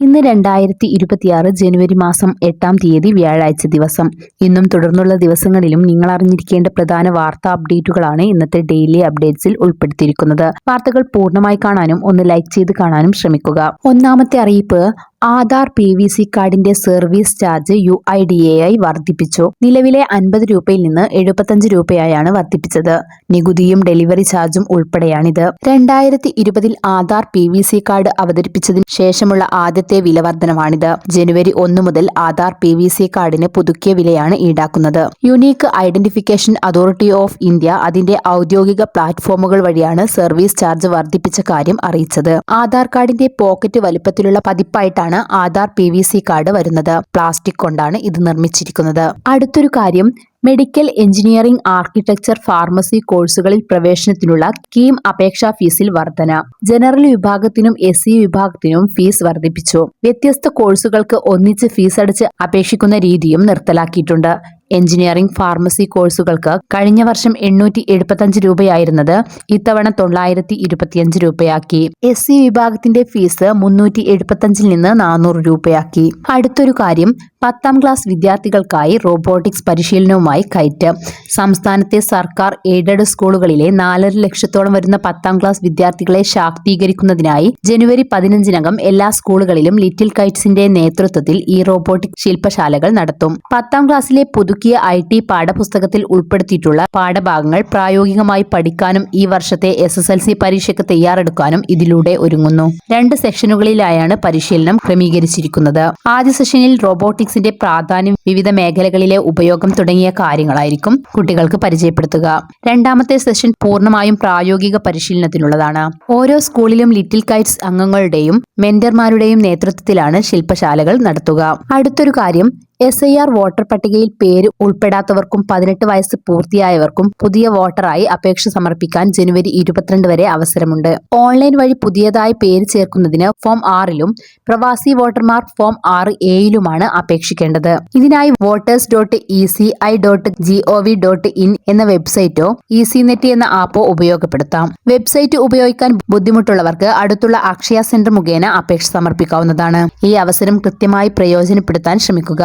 ഇന്ന് രണ്ടായിരത്തി ഇരുപത്തിയാറ് ജനുവരി മാസം എട്ടാം തീയതി വ്യാഴാഴ്ച ദിവസം. ഇന്നും തുടർന്നുള്ള ദിവസങ്ങളിലും നിങ്ങൾ അറിഞ്ഞിരിക്കേണ്ട പ്രധാന വാർത്താ അപ്ഡേറ്റുകളാണ് ഇന്നത്തെ ഡെയിലി അപ്ഡേറ്റ്സിൽ ഉൾപ്പെടുത്തിയിരിക്കുന്നത്. വാർത്തകൾ പൂർണമായി കാണാനും ഒന്ന് ലൈക്ക് ചെയ്ത് കാണാനും ശ്രമിക്കുക. ഒന്നാമത്തെ അറിയിപ്പ് ആധാർ പി വി സി കാർഡിന്റെ service charge U I D A ആയി വർദ്ധിപ്പിച്ചു. നിലവിലെ അൻപത് രൂപയിൽ നിന്ന് എഴുപത്തഞ്ച് രൂപയായാണ് വർദ്ധിപ്പിച്ചത്. നികുതിയും ഡെലിവറി ചാർജും ഉൾപ്പെടെയാണിത്. രണ്ടായിരത്തി ഇരുപതിൽ Aadhaar P V C card അവതരിപ്പിച്ചതിന് ശേഷമുള്ള ആദ്യത്തെ വില വർധനമാണിത് ജനുവരി ഒന്ന് മുതൽ ആധാർ പി വി സി കാർഡിന് പുതുക്കിയ വിലയാണ് ഈടാക്കുന്നത്. Unique identification authority of India അതിന്റെ ഔദ്യോഗിക പ്ലാറ്റ്ഫോമുകൾ വഴിയാണ് സർവീസ് ചാർജ് വർദ്ധിപ്പിച്ച കാര്യം അറിയിച്ചത്. ആധാർ കാർഡിന്റെ പോക്കറ്റ് വലിപ്പത്തിലുള്ള പതിപ്പായിട്ടാണ് ആധാർ പി കാർഡ് വരുന്നത്. പ്ലാസ്റ്റിക് കൊണ്ടാണ് ഇത് നിർമ്മിച്ചിരിക്കുന്നത്. അടുത്തൊരു കാര്യം മെഡിക്കൽ എഞ്ചിനീയറിംഗ് ആർക്കിടെക്ചർ ഫാർമസി കോഴ്സുകളിൽ പ്രവേശനത്തിനുള്ള കീം അപേക്ഷാ ഫീസിൽ വർധന. ജനറൽ വിഭാഗത്തിനും എസ് സി വിഭാഗത്തിനും ഫീസ് വർദ്ധിപ്പിച്ചു വ്യത്യസ്ത കോഴ്സുകൾക്ക് ഒന്നിച്ച് ഫീസ് അടച്ച് അപേക്ഷിക്കുന്ന രീതിയും നിർത്തലാക്കിയിട്ടുണ്ട്. എഞ്ചിനീയറിംഗ് ഫാർമസി കോഴ്സുകൾക്ക് കഴിഞ്ഞ വർഷം എണ്ണൂറ്റി എഴുപത്തഞ്ച് രൂപയായിരുന്നത് ഇത്തവണ തൊള്ളായിരത്തി ഇരുപത്തിയഞ്ച് രൂപയാക്കി. എസ് സി വിഭാഗത്തിന്റെ ഫീസ് മുന്നൂറ്റി എഴുപത്തഞ്ചിൽ നിന്ന് നാനൂറ് രൂപയാക്കി. അടുത്തൊരു കാര്യം പത്താം ക്ലാസ് വിദ്യാർത്ഥികൾക്കായി റോബോട്ടിക്സ് പരിശീലനവുമായി കയറ്റ്. സംസ്ഥാനത്തെ സർക്കാർ എയ്ഡഡ് സ്കൂളുകളിലെ നാലര ലക്ഷത്തോളം വരുന്ന പത്താം ക്ലാസ് വിദ്യാർത്ഥികളെ ശാക്തീകരിക്കുന്നതിനായി ജനുവരി പതിനഞ്ചിനകം എല്ലാ സ്കൂളുകളിലും ലിറ്റിൽ കൈറ്റ്സിന്റെ നേതൃത്വത്തിൽ ഈ റോബോട്ടിക് ശില്പശാലകൾ നടത്തും. പത്താം ക്ലാസ്സിലെ പുതുക്കിയ ഐ ടി പാഠപുസ്തകത്തിൽ ഉൾപ്പെടുത്തിയിട്ടുള്ള പാഠഭാഗങ്ങൾ പ്രായോഗികമായി പഠിക്കാനും ഈ വർഷത്തെ എസ് എസ് എൽ സി പരീക്ഷയ്ക്ക് തയ്യാറെടുക്കാനും ഇതിലൂടെ ഒരുങ്ങുന്നു. രണ്ട് സെക്ഷനുകളിലായാണ് പരിശീലനം ക്രമീകരിച്ചിരിക്കുന്നത്. ആദ്യ സെഷനിൽ റോബോട്ടിക്സിന്റെ പ്രാധാന്യം വിവിധ മേഖലകളിലെ ഉപയോഗം തുടങ്ങിയ കാര്യങ്ങളായിരിക്കും കുട്ടികൾക്ക് പരിചയപ്പെടുത്തുക. രണ്ടാമത്തെ സെഷൻ പൂർണമായും പ്രായോഗിക പരിശീലനത്തിനുള്ളതാണ്. ഓരോ സ്കൂളിലും ലിറ്റിൽ കൈറ്റ്സ് അംഗങ്ങളുടെയും മെന്റർമാരുടെയും നേതൃത്വത്തിലാണ് ശില്പശാലകൾ നടത്തുക. അടുത്തൊരു കാര്യം എസ് ഐ ആർ വോട്ടർ പട്ടികയിൽ പേര് ഉൾപ്പെടാത്തവർക്കും പതിനെട്ട് വയസ്സ് പൂർത്തിയായവർക്കും പുതിയ വോട്ടറായി അപേക്ഷ സമർപ്പിക്കാൻ ജനുവരി ഇരുപത്തിരണ്ട് വരെ അവസരമുണ്ട്. ഓൺലൈൻ വഴി പുതിയതായി പേര് ചേർക്കുന്നതിന് ഫോം ആറിലും പ്രവാസി വോട്ടർമാർ ഫോം ആറ് എയിലുമാണ് അപേക്ഷിക്കേണ്ടത്. ഇതിനായി voters dot E C I dot G O V dot in എന്ന വെബ്സൈറ്റോ ഇ സി നെറ്റ് എന്ന ആപ്പോ ഉപയോഗപ്പെടുത്താം. വെബ്സൈറ്റ് ഉപയോഗിക്കാൻ ബുദ്ധിമുട്ടുള്ളവർക്ക് അടുത്തുള്ള അക്ഷയ സെന്റർ മുഖേന അപേക്ഷ സമർപ്പിക്കാവുന്നതാണ്. ഈ അവസരം കൃത്യമായി പ്രയോജനപ്പെടുത്താൻ ശ്രമിക്കുക.